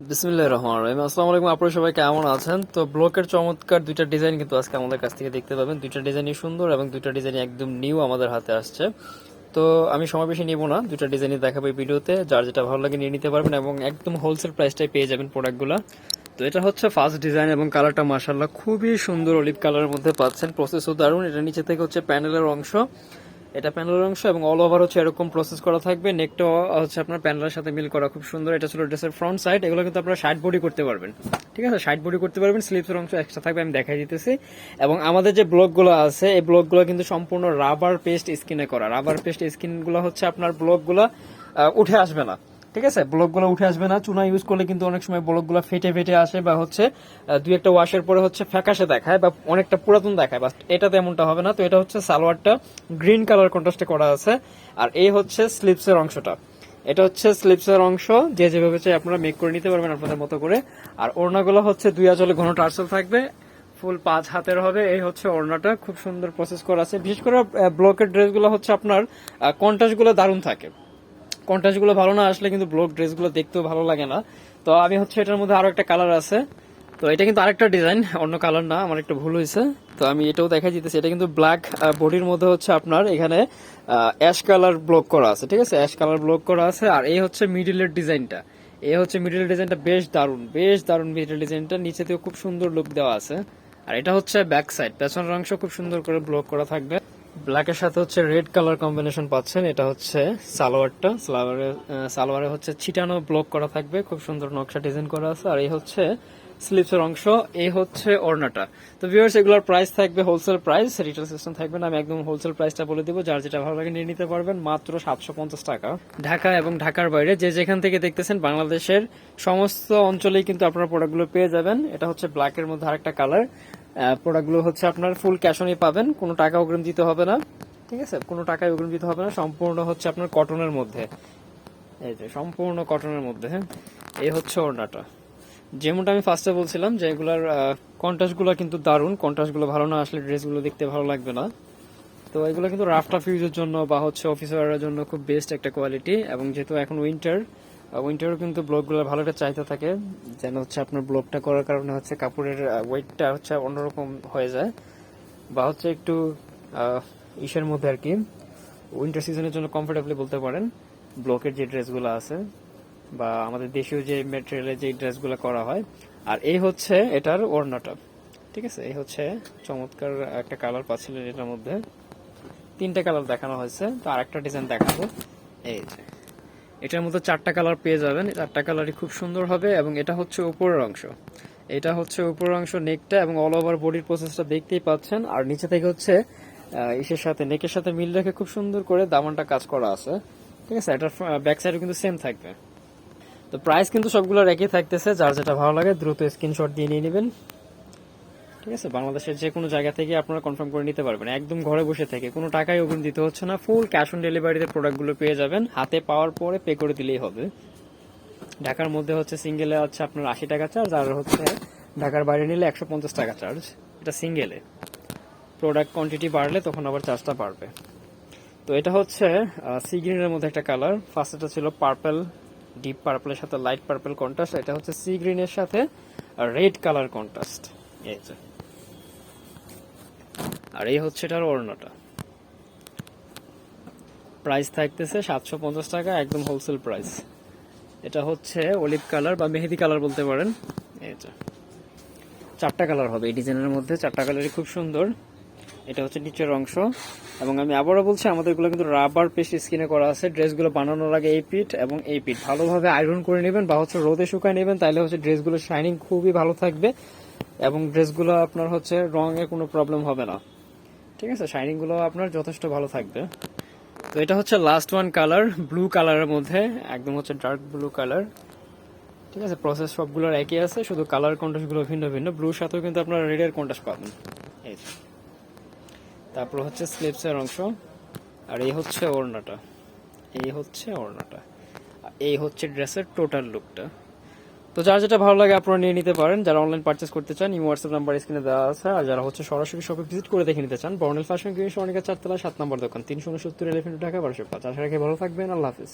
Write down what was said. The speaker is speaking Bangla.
বিসমিল্লাহির রহমানির রহিম। আসসালামু আলাইকুম, আপনারা সবাই কেমন আছেন? তো ব্লকের চমৎকার দুইটা ডিজাইন কিন্তু আজকে আমাদের কাছ থেকে দেখতে পাবেন। দুইটা ডিজাইনই সুন্দর এবং দুইটা ডিজাইনই একদম নিউ আমাদের হাতে আসছে। তো আমি সময় বেশি নিব না, দুইটা ডিজাইনই দেখাবো এই ভিডিওতে। যার যেটা ভালো লাগে নিয়ে নিতে পারবেন এবং একদম হোলসেল প্রাইসটাই পেয়ে যাবেন প্রোডাক্টগুলো তো এটা হচ্ছে ফার্স্ট ডিজাইন এবং কালারটা মাশাআল্লাহ খুবই সুন্দর অলিভ কালারের মধ্যে পাচ্ছেন। প্রসেসও দারুণ। এটা নিচে থেকে হচ্ছে প্যানেলের অংশ। এটা প্যানেলের অংশ এবং অল ওভার হচ্ছে এরকম প্রসেস করা থাকবে। নেকটা হচ্ছে আপনার প্যানেলের সাথে মিল করা খুব সুন্দর। এটা ছিল ড্রেসের ফ্রন্ট সাইড এগুলো কিন্তু আপনারা সাইড বডি করতে পারবেন। ঠিক আছে? সাইড বডি করতে পারবেন স্লিপসের অংশ এক্সট্রা থাকবে, আমি দেখাই দিতেছি। এবং আমাদের যে ব্লকগুলো আছে, এই ব্লকগুলো কিন্তু সম্পূর্ণ রাবার পেস্ট স্কিনে করা। রাবার পেস্ট স্কিনগুলো হচ্ছে আপনার ব্লকগুলো উঠে আসবে না। ঠিক আছে? ব্লকগুলো উঠে আসবে না। চুনা ইউজ করলে কিন্তু অনেক সময় ব্লকগুলো ফেটে ফেটে আসে বা হচ্ছে দুই একটা ওয়াশের পরে হচ্ছে ফ্যাকাশে দেখায় বা অনেকটা পুরাতন দেখায়। বাট এটাতে এমনটা হবে না। তো এটা হচ্ছে সালোয়ারটা গ্রিন কালার কন্ট্রাস্টে করা আছে। আর এই হচ্ছে স্লিপসের অংশটা। এটা হচ্ছে স্লিপসের অংশ। যে যেভাবে চাই আপনারা মেক করে নিতে পারবেন আপনাদের মতো করে। আর ওড়নাগুলো হচ্ছে দুই আঁচলে ঘন টার্সেল থাকবে। ফুল পাঁচ হাতের হবে। এই হচ্ছে ওড়নাটা। খুব সুন্দর প্রসেস করা আছে। বিশেষ করে ব্লকের ড্রেসগুলো হচ্ছে আপনার কন্ট্রাস্টগুলো দারুণ থাকে। কন্ট্রাস্টগুলো ভালো না আসলে কিন্তু ব্লক ড্রেসগুলো দেখতেও ভালো লাগে না। তো আমি হচ্ছে এটার মধ্যে আরও একটা কালার আছে। তো এটা কিন্তু আরেকটা ডিজাইন অন্য কালার না, আমার একটা ভুল হয়েছে। তো আমি এটাও দেখা যেতেছি এটা কিন্তু ব্ল্যাক বডির মধ্যে হচ্ছে আপনার এখানে অ্যাশ কালার ব্লক করা আছে, ঠিক আছে? অ্যাশ কালার ব্লক করা আছে, আর এই হচ্ছে মিডিলের ডিজাইনটা এই হচ্ছে মিডিলের ডিজাইনটা বেশ দারুণ বেশ দারুণ মিডিল ডিজাইনটা নিচেতেও খুব সুন্দর লুক দেওয়া আছে। আর এটা হচ্ছে ব্যাক সাইড পেছনের অংশ খুব সুন্দর করে ব্লক করা থাকবে। ব্ল্যাকের সাথে হচ্ছে রেড কালার কম্বিনেশন পাচ্ছেন। এটা হচ্ছে সালোয়ারটা। সালোয়ারে সালোয়ারে হচ্ছে ছিটানো ব্লক করা থাকবে। খুব সুন্দর নকশা ডিজাইন করা আছে। আর এই হচ্ছে স্লিপসের অংশ। এই হচ্ছে ওড়নাটা। তো ভিউয়ার্স এগুলোর প্রাইস থাকবে হোলসেল প্রাইস রিটেল সিস্টেম থাকবে না। আমি একদম হোলসেল প্রাইসটা বলে দিব। যার যেটা ভালো লাগে নিয়ে নিতে পারবেন। মাত্র সাতশো পঞ্চাশ টাকা। ঢাকা এবং ঢাকার বাইরে যে যেখান থেকে দেখতেছেন বাংলাদেশের সমস্ত অঞ্চলেই কিন্তু আপনারা প্রোডাক্টগুলো পেয়ে যাবেন। এটা হচ্ছে ব্ল্যাকের মধ্যে আরেকটা কালার প্রোডাক্টগুলো হচ্ছে আপনার ফুল ক্যাশ অনই পাবেন, কোনো টাকা অগ্রিম দিতে হবে না, ঠিক আছে? কোনো টাকায় অগ্রিম দিতে হবে না, সম্পূর্ণ হচ্ছে আপনার কটনের মধ্যে। এই যে, সম্পূর্ণ কটনের মধ্যে হ্যাঁ? এই হচ্ছে ওড়নাটা। যেমনটা আমি ফার্স্টে বলছিলাম যে এগুলার কন্ট্রাস্টগুলো কিন্তু দারুণ। কন্ট্রাস্টগুলো ভালো না আসলে ড্রেসগুলো দেখতে ভালো লাগবে না। তো এগুলো কিন্তু রাফটাফ ইউজের জন্য বা হচ্ছে অফিসারের জন্য খুব বেস্ট একটা কোয়ালিটি এবং যেহেতু এখন উইন্টার উইন্টারও কিন্তু ব্লকগুলো ভালো একটা চাহিদা থাকে। যেন হচ্ছে আপনার ব্লকটা করার কারণে হচ্ছে কাপড়ের ওয়েটটা হচ্ছে অন্যরকম হয়ে যায়। বা হচ্ছে একটু ইসের মধ্যে আর কি। উইন্টার সিজনের জন্য কমফোর্টেবলি বলতে পারেন ব্লকের যে ড্রেসগুলো আছে, বা আমাদের দেশীয় যে মেটেরিয়ালের যে ড্রেসগুলো করা হয়। আর এই হচ্ছে এটার ওড়নাটা, ঠিক আছে? এই হচ্ছে চমৎকার একটা কালার পাচ্ছিলেন এটার মধ্যে। তিনটা কালার দেখানো হয়েছে, তো আরেকটা ডিজাইন দেখাবো। এই যে। এটার মধ্যে চারটা কালার পেয়ে যাবেন। চারটা কালারই খুব সুন্দর হবে এবং এটা হচ্ছে উপরের অংশ। এটা হচ্ছে উপরের অংশ নেকটা এবং অল ওভার বডির প্রসেসটা দেখতেই পাচ্ছেন। আর নিচে থেকে হচ্ছে ইসের সাথে নেকের সাথে মিল রেখে খুব সুন্দর করে দামানটা কাজ করা আছে। ঠিক আছে? এটার ব্যাক সাইডও কিন্তু সেম থাকবে। তো প্রাইস কিন্তু সবগুলোর একই থাকতেছে। যার যেটা ভালো লাগে দ্রুত স্ক্রিনশট দিয়ে নিয়ে নেবেন। ঠিক আছে? বাংলাদেশের যে কোনো জায়গা থেকে আপনারা কনফার্ম করে নিতে পারবেন। একদম ঘরে বসে থেকে। কোনো টাকাই অগ্রিম দিতে হচ্ছে না। ফুল ক্যাশ অন ডেলিভারিতে প্রোডাক্টগুলো পেয়ে যাবেন। হাতে পাওয়ার পরে পে করে দিলেই হবে। ঢাকার মধ্যে হচ্ছে সিঙ্গেলে হচ্ছে আপনার আশি টাকা চার্জ আর হচ্ছে ঢাকার বাইরে নিলে একশো পঞ্চাশ টাকা চার্জ এটা সিঙ্গেলে প্রোডাক্ট কোয়ান্টিটি বাড়লে তখন আবার চার্জটা বাড়বে। তো এটা হচ্ছে সি গ্রিনের মধ্যে একটা কালার ফার্স্ট এটা ছিল পার্পল ডিপ পার্পলের সাথে লাইট পার্পেল কন্ট্রাস্ট এটা হচ্ছে সি গ্রিনের সাথে রেড কালার কন্ট্রাস্ট এই যে। আর এই হচ্ছে এটার ওড়নাটা। প্রাইস থাকতেছে সাতশো পঞ্চাশ টাকা, একদম হোলসেল প্রাইস এটা হচ্ছে অলিভ কালার বা মেহেদি কালার বলতে পারেন। যে, চারটা কালার হবে। এই ডিজাইনের মধ্যে চারটা কালারই খুব সুন্দর। এটা হচ্ছে নিচের অংশ। এবং আমি আবারও বলছি, আমাদেরগুলো কিন্তু রাবার পেস্ট স্কিনে করা আছে। ড্রেসগুলো বানানোর আগে এই পিঠ এবং এই পিঠ। ভালোভাবে আয়রন করে নেবেন বা হচ্ছে রোদে শুকায় নেবেন তাহলে হচ্ছে ড্রেসগুলো শাইনিং খুবই ভালো থাকবে। এবং ড্রেসগুলো আপনার হচ্ছে রঙে কোনো প্রবলেম হবে না। ঠিক আছে শাইনিংগুলো আপনার যথেষ্ট ভালো থাকবে। তো এটা হচ্ছে লাস্ট ওয়ান কালার ব্লু কালারের মধ্যে, একদম হচ্ছে ডার্ক ব্লু কালার ঠিক আছে প্রসেস সবগুলোর একই আছে, শুধু কালার কন্ট্রাস্টগুলো ভিন্ন। ভিন্ন ব্লুর সাথেও কিন্তু আপনারা রেডের কন্ট্রাস্ট পাবেন। এই তারপর হচ্ছে স্লিপসের অংশ, আর এই হচ্ছে ওড়নাটা। এই হচ্ছে ওড়নাটা। এই হচ্ছে ড্রেসের টোটাল লুকটা তো যার যেটা ভালো লাগে আপনারা নিয়ে নিতে পারেন। যারা অনলাইন পার্চেস করতে চান, এই হোয়াটসঅ্যাপ নাম্বার স্ক্রিনে দেওয়া আছে। আর যারা হচ্ছে সরাসরি শপে ভিজিট করে দেখে নিতে চান বর্ণেল ফ্যাশন গ্রিন অনেকের চারতলা, সাত নম্বর দোকান, তিনশো উনসত্তর এলিফেন্ট ঢাকা, বারোশো পাঁচ। আশা রাখি ভালো থাকবেন। আল্লাহ হাফিজ।